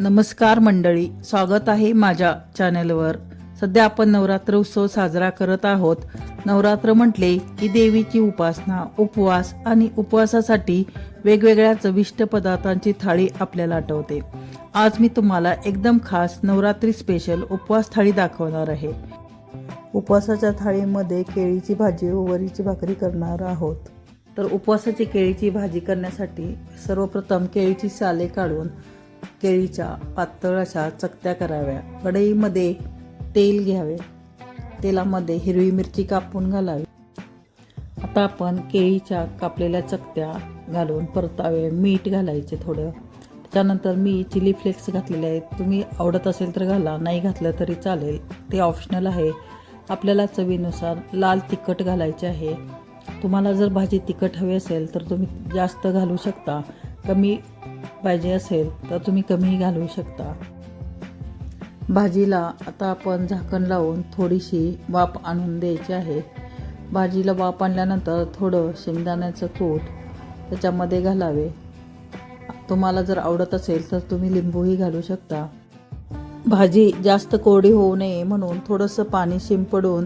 नमस्कार मंडळी स्वागत आहे माझ्या चॅनलवर. सध्या आपण नवरात्र उत्सव साजरा करत आहोत. नवरात्र म्हटले की देवीची उपासना उपवास आणि उपवासासाठी वेगवेगळ्या चविष्ट पदार्थांची थाळी आपल्याला आठवते. आज मी तुम्हाला एकदम खास नवरात्री स्पेशल उपवास थाळी दाखवणार आहे. उपवासाच्या थाळीमध्ये केळीची भाजी व वरीची भाकरी करणार आहोत. तर उपवासाची केळीची भाजी करण्यासाठी सर्वप्रथम केळीची साले काढून केळीच्या पातळ अशा चकत्या कराव्या. कढईमध्ये तेल घ्यावे. तेलामध्ये हिरवी मिरची कापून घालावी. आता आपण केळीच्या कापलेल्या चकत्या घालून परतावे मीठ घालायचे थोडं. त्याच्यानंतर मी चिली फ्लेक्स घातलेले आहेत. तुम्ही आवडत असेल तर घाला नाही घातलं तरी चालेल. ते ऑप्शनल आहे. आपल्याला चवीनुसार लाल तिखट घालायचे आहे. तुम्हाला जर भाजी तिखट हवी असेल तर तुम्ही जास्त घालू शकता. कमी पाहिजे असेल तर तुम्ही कमीही घालू शकता. भाजीला आता आपण झाकण लावून थोडीशी वाफ आणून द्यायची आहे. भाजीला वाफ आणल्यानंतर थोडं शेंगदाण्याचं कूट त्याच्यामध्ये घालावे. तुम्हाला जर आवडत असेल तर तुम्ही लिंबूही घालू शकता. भाजी जास्त कोरडी होऊ नये म्हणून थोडंसं पाणी शिंपडून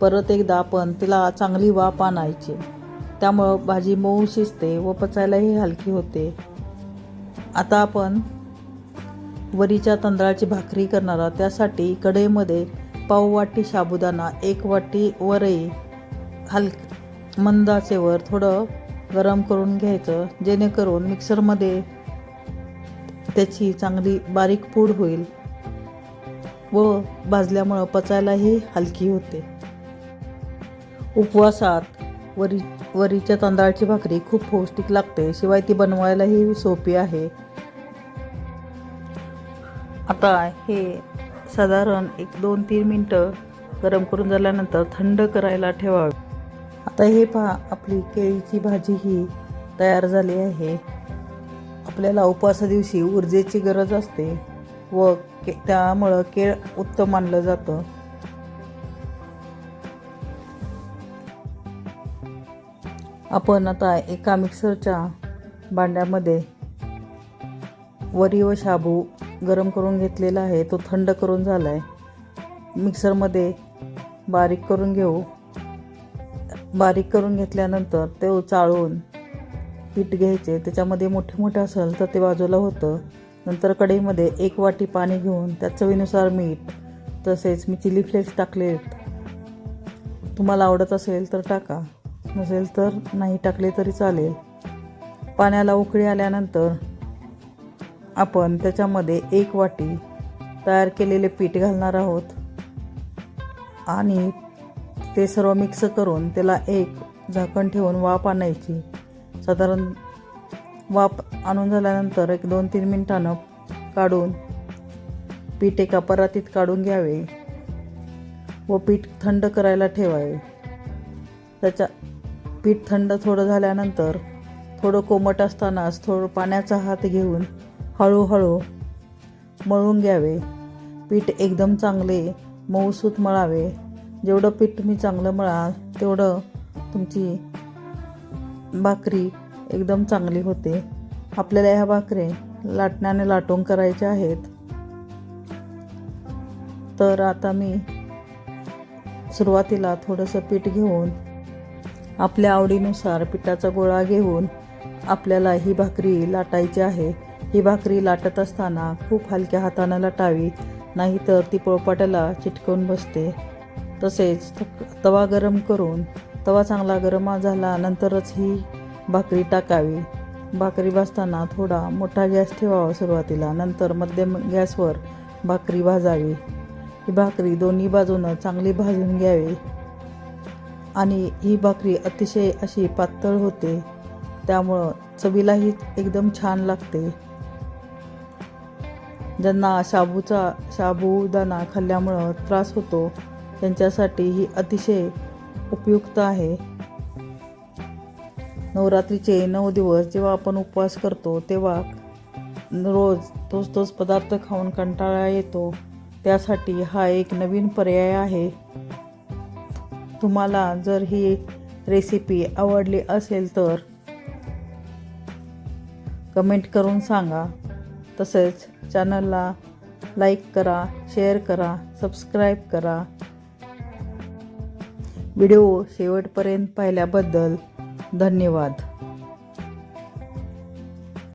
परत एकदा आपण तिला चांगली वाफ आणायची. त्यामुळं भाजी मऊ शिजते व पचायलाही हलकी होते. आता आपण वरीच्या तांदळाची भाकरी करणार आहोत. त्यासाठी कढईमध्ये पाव वाटी साबुदाणा एक वाटी वरई हलक मंदाचेवर थोडं गरम करून घ्यायचं जेणेकरून मिक्सरमध्ये त्याची चांगली बारीक पूड होईल व भाजल्यामुळं पचायलाही हलकी होते. उपवासात वरी वरीच्या तांदळाची भाकरी खूप पौष्टिक लागते शिवाय ती बनवायलाही सोपी आहे. आता हे साधारण एक दोन तीन मिनटं गरम करून झाल्यानंतर थंड करायला ठेवावे. आता हे पहा आपली केळीची भाजी ही तयार झाली आहे. आपल्याला उपवासा दिवशी ऊर्जेची गरज असते व के त्यामुळं केळ उत्तम मानलं जातं. आपण आता एका मिक्सरच्या भांड्यामध्ये वरी व शाबू गरम करून घेतलेला आहे. तो थंड करून झाला आहे मिक्सरमध्ये बारीक करून घेऊ. बारीक करून घेतल्यानंतर ते चाळून पीठ घ्यायचे. त्याच्यामध्ये मोठे मोठे असेल तर ते बाजूला होतं. नंतर कढईमध्ये एक वाटी पाणी घेऊन त्या चवीनुसार मीठ तसेच मी चिली फ्लेक्स टाकले तुम्हाला आवडत असेल तर टाका. नसेल तर नाही टाकले तरी चालेल. पाण्याला उकळी आल्यानंतर आपण त्याच्यामध्ये एक वाटी तयार केलेले पीठ घालणार आहोत. आणि ते सर्व मिक्स करून त्याला एक झाकण ठेवून वाफ आणायची. साधारण वाफ आणून झाल्यानंतर एक दोन तीन मिनटानं काढून पीठ एका परातीत काढून घ्यावे व पीठ थंड करायला ठेवावे. त्याच्या पीठ थंड थोडं झाल्यानंतर थोडं कोमट असतानाच थोडं पाण्याचा हात घेऊन हळूहळू मळून घ्यावे. पीठ एकदम चांगले मऊसूत मळावे. जेवढं पीठ तुम्ही चांगलं मळाल तेवढं तुमची भाकरी एकदम चांगली होते. आपल्याला ह्या भाकरी लाटण्याने लाटून करायच्या आहेत. तर आता मी सुरुवातीला थोडंसं पीठ घेऊन आपल्या आवडीनुसार पिठाचा गोळा घेऊन आपल्याला ही भाकरी लाटायची आहे. ही भाकरी लाटत असताना खूप हलक्या हातानं लाटावी नाहीतर ती पोळपाट्याला चिटकवून बसते. तसेच तवा गरम करून तवा चांगला गरम झाला नंतरच ही भाकरी टाकावी. भाकरी भाजताना थोडा मोठा गॅस ठेवावा सुरुवातीला नंतर मध्यम गॅसवर भाकरी भाजावी. ही भाकरी दोन्ही बाजूनं चांगली भाजून घ्यावी. आणि ही भाकरी अतिशय अशी पातळ होते. त्यामुळं चवीलाही एकदम छान लागते. ज्यांना शाबूचा शाबूदाना खाल्ल्यामुळं त्रास होतो त्यांच्यासाठी ही अतिशय उपयुक्त आहे. नवरात्रीचे नऊ दिवस जेव्हा आपण उपवास करतो तेव्हा रोज तोच तोच पदार्थ खाऊन कंटाळा येतो. त्यासाठी हा एक नवीन पर्याय आहे. तुम्हाला जर ही रेसिपी आवडली असेल तर कमेंट करून सांगा. तसेच चॅनलला लाईक करा शेअर करा सबस्क्राईब करा. व्हिडिओ शेवटपर्यंत पाहिल्याबद्दल धन्यवाद.